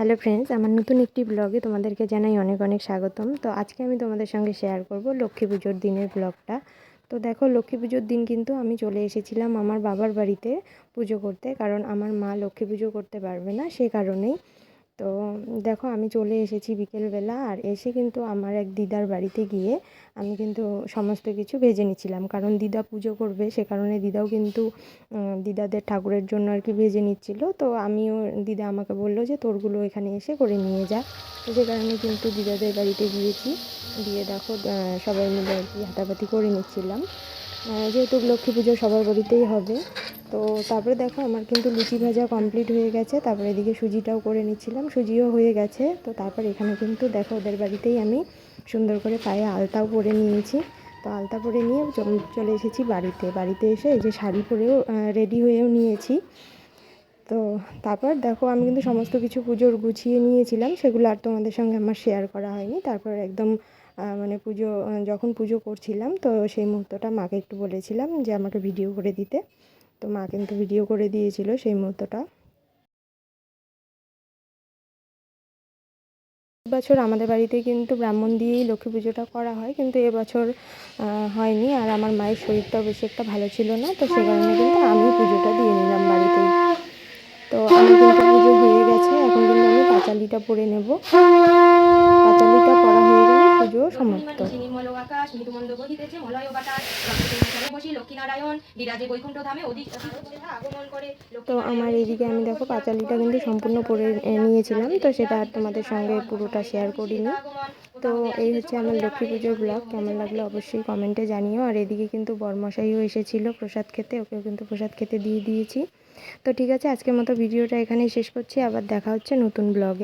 Hello friends আমার নতুন একটি ব্লগে তোমাদেরকে জানাই অনেক অনেক স্বাগতম। তো আজকে আমি তোমাদের সঙ্গে শেয়ার করব লক্ষ্মী পুজোর দিনের ব্লগটা তো দেখো, লক্ষ্মী পুজোর দিন কিন্তু আমি চলে এসেছিলাম আমার বাবার বাড়িতে পুজো করতে, কারণ আমার মা লক্ষ্মী পুজো করতে পারবে না, সে কারণেই। তো দেখো আমি চলে এসেছি বিকেলবেলা আর এসে কিন্তু আমার এক দিদার বাড়িতে গিয়ে আমি কিন্তু সমস্ত কিছু ভেজে নিচ্ছিলাম। কারণ দিদা পুজো করবে, সে কারণে দিদাও কিন্তু দিদাদের ঠাকুরের জন্য আর কি ভেজে নিচ্ছিল। তো আমিও, দিদা আমাকে বলল যে তোরগুলো এখানে এসে করে নিয়ে যা। তো সে কারণে কিন্তু দিদাদের বাড়িতে গিয়েছি। দিয়ে দেখো সবাই মিলে আর কি হাতাপাতি করে নিচ্ছিলাম। যেহেতু লক্ষ্মী পুজো সবার বাড়িতেই হবে তো তারপরে দেখো আমার কিন্তু লুচি ভাজা কমপ্লিট হয়ে গেছে। তারপরে এদিকে সুজিটাও করে নিচ্ছিলাম, সুজিও হয়ে গেছে। তো তারপর এখানে কিন্তু দেখো ওদের বাড়িতেই আমি সুন্দর করে পায়ে আলতাও পরে নিয়েছি। তো আলতা পরে নিয়ে চল- চলে এসেছি বাড়িতে। বাড়িতে এসে এই যে শাড়ি পরেও রেডি হয়েও নিয়েছি। তো তারপর দেখো আমি কিন্তু সমস্ত কিছু পুজোর গুছিয়ে নিয়েছিলাম, সেগুলো আর তোমাদের সঙ্গে আমার শেয়ার করা হয়নি। তারপর একদম মানে পুজো যখন পুজো করছিলাম, তো সেই মুহূর্তটা মাকে একটু বলেছিলাম যে আমাকে ভিডিও করে দিতে। তো মা কিন্তু ভিডিও করে দিয়েছিল সেই মুহূর্তটা। বছর আমাদের বাড়িতে কিন্তু ব্রাহ্মণ দিয়েই লক্ষ্মী পুজোটা করা হয়, কিন্তু এবছর হয়নি। আর আমার মায়ের শরীরটাও বেশি একটা ভালো ছিল না, তো সে কারণে কিন্তু আমি পুজোটা দিয়ে নিলাম বাড়িতেই। তো আমার কিন্তু পুজো হয়ে গেছে, এখন কিন্তু আমি পাঁচালিটা পরে নেব। পাঁচালিটা পরা হয়ে গেলে পুজো সমাপ্ত নির্মল আকাশ, মৃদুমন্দ বহিতেছে মলয় বাতাস। বসি লক্ষ্মীনারায়ণ, বিরাজে বৈকুণ্ঠ ধামে অধিক আগমন করে তো আমার এইদিকে আমি দেখো, পাঁচালিটা কিন্তু সম্পূর্ণ পরে নিয়েছিলাম। তো সেটা আর তোমাদের সঙ্গে পুরোটা শেয়ার করিনি। তো এই হচ্ছে আমার লক্ষ্মী পুজোর ব্লগ কেমন লাগল অবশ্যই কমেন্টে জানিও। আর এদিকে কিন্তু বরমশাইও এসেছিল প্রসাদ খেতে, ওকেও কিন্তু প্রসাদ খেতে দিয়ে দিয়েছি। তো ঠিক আছে, আজকের মতো ভিডিওটা এখানেই শেষ করছি। আবার দেখা হচ্ছে নতুন ব্লগে